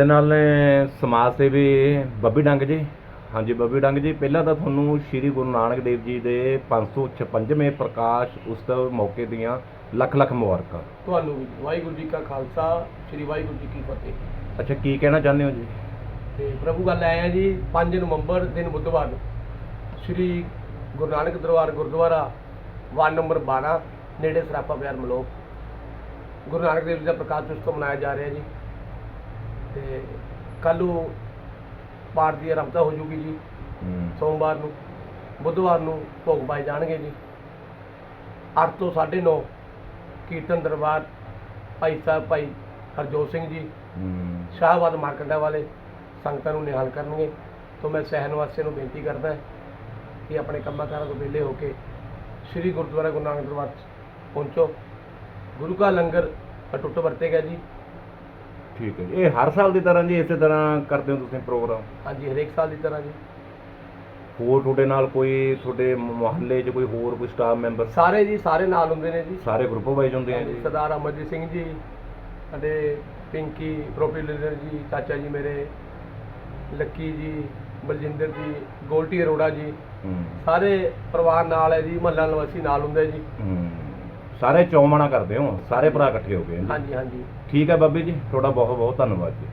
ਦੇ ਨਾਲ ਸਮਾਜ ਸੇਵੀ ਬੱਬੀ ਡੰਗ ਜੀ। ਹਾਂਜੀ ਬੱਬੀ ਡੰਗ ਜੀ ਪਹਿਲਾਂ ਤਾਂ ਤੁਹਾਨੂੰ ਸ੍ਰੀ ਗੁਰੂ ਨਾਨਕ ਦੇਵ ਜੀ ਦੇ 556ਵੇਂ ਪ੍ਰਕਾਸ਼ ਉਤਸਵ ਮੌਕੇ ਦੀਆਂ ਲੱਖ ਲੱਖ ਮੁਬਾਰਕਾਂ। ਤੁਹਾਨੂੰ ਵੀ ਵਾਹਿਗੁਰੂ ਜੀ ਕਾ ਖਾਲਸਾ ਸ੍ਰੀ ਵਾਹਿਗੁਰੂ ਜੀ ਕੀ ਫਤਿਹ। ਅੱਛਾ ਕੀ ਕਹਿਣਾ ਚਾਹੁੰਦੇ ਹੋ ਜੀ? ਤੇ ਪ੍ਰਭੂ ਗੱਲ ਆਏ ਆ ਜੀ 5 ਨਵੰਬਰ ਦਿਨ ਬੁੱਧਵਾਰ ਨੂੰ। ਸ੍ਰੀ ਗੁਰੂ ਨਾਨਕ ਦਰਬਾਰ ਗੁਰਦੁਆਰਾ ਵਾਰਡ ਨੰਬਰ 12 ਨੇੜੇ ਸਰਾਪਾ ਬਿਆਰ ਮਲੋਕ। ਗੁਰੂ ਨਾਨਕ ਦੇਵ ਜੀ ਦਾ ਪ੍ਰਕਾਸ਼ ਉਤਸਵ ਮਨਾਇਆ ਜਾ ਰਿਹਾ ਜੀ। ਤੇ ਕੱਲ੍ਹ ਨੂੰ ਪਾਠ ਦੀ ਆਰੰਭਤਾ ਹੋ ਜੂਗੀ ਜੀ। ਸੋਮਵਾਰ ਨੂੰ ਬੁੱਧਵਾਰ ਨੂੰ ਭੋਗ ਪਾਏ ਜਾਣਗੇ ਜੀ। 8 ਤੋਂ 9:30 ਕੀਰਤਨ ਦਰਬਾਰ ਭਾਈ ਸਾਹਿਬ ਭਾਈ ਹਰਜੋਤ ਸਿੰਘ ਜੀ ਸ਼ਾਹਬਾਦ ਮਾਰਕੰਡਾ ਵਾਲੇ ਸੰਗਤਾਂ ਨੂੰ ਨਿਹਾਲ ਕਰਨਗੇ। ਤੋਂ ਮੈਂ ਸਹਿਨ ਵਾਸੀਆਂ ਨੂੰ ਬੇਨਤੀ ਕਰਦਾ ਕਿ ਆਪਣੇ ਕੰਮਾਂ ਕਾਰਾਂ ਤੋਂ ਵਿਹਲੇ ਹੋ ਕੇ ਸ੍ਰੀ ਗੁਰਦੁਆਰਾ ਗੁਰੂ ਨਾਨਕ ਦਰਬਾਰ ਪਹੁੰਚੋ। ਗੁਰੂ ਕਾ ਲੰਗਰ ਅਟੁੱਟ ਵਰਤੇਗਾ ਜੀ। ਠੀਕ ਹੈ ਜੀ। ਇਹ ਹਰ ਸਾਲ ਦੀ ਤਰ੍ਹਾਂ ਜੀ ਇਸੇ ਤਰ੍ਹਾਂ ਕਰਦੇ ਹੋ ਤੁਸੀਂ ਪ੍ਰੋਗਰਾਮ? ਹਾਂਜੀ ਹਰੇਕ ਸਾਲ ਦੀ ਤਰ੍ਹਾਂ ਜੀ। ਹੋਰ ਤੁਹਾਡੇ ਨਾਲ ਕੋਈ ਤੁਹਾਡੇ ਮੁਹੱਲੇ 'ਚ ਕੋਈ ਹੋਰ ਕੋਈ ਸਟਾਫ ਮੈਂਬਰ ਸਾਰੇ ਜੀ ਸਾਰੇ ਨਾਲ ਹੁੰਦੇ ਨੇ ਜੀ। ਸਾਰੇ ਗਰੁੱਪ ਵਾਈਜ਼ ਹੁੰਦੇ ਆ ਜੀ। ਸਰਦਾਰ ਅਮਰਜੀਤ ਸਿੰਘ ਜੀ ਸਾਡੇ ਪਿੰਕੀ ਪ੍ਰੋਪੀ ਲੀਡਰ ਜੀ ਚਾਚਾ ਜੀ ਮੇਰੇ ਲੱਕੀ ਜੀ ਬਲਜਿੰਦਰ ਜੀ ਗੋਲਟੀ ਅਰੋੜਾ ਜੀ। ਹੂੰ। ਸਾਰੇ ਪਰਿਵਾਰ ਨਾਲ ਹੈ ਜੀ ਮਹੱਲਾ ਨਿਵਾਸੀ ਨਾਲ ਹੁੰਦੇ ਜੀ। ਹੂੰ। ਸਾਰੇ ਚੌਮਣਾ ਕਰਦੇ ਹੋ ਸਾਰੇ ਭਰਾ ਇਕੱਠੇ ਹੋ ਗਏ। ਹਾਂਜੀ ਹਾਂਜੀ। ਠੀਕ ਹੈ ਬਾਬੀ ਜੀ ਤੁਹਾਡਾ ਬਹੁਤ ਬਹੁਤ ਧੰਨਵਾਦ ਜੀ।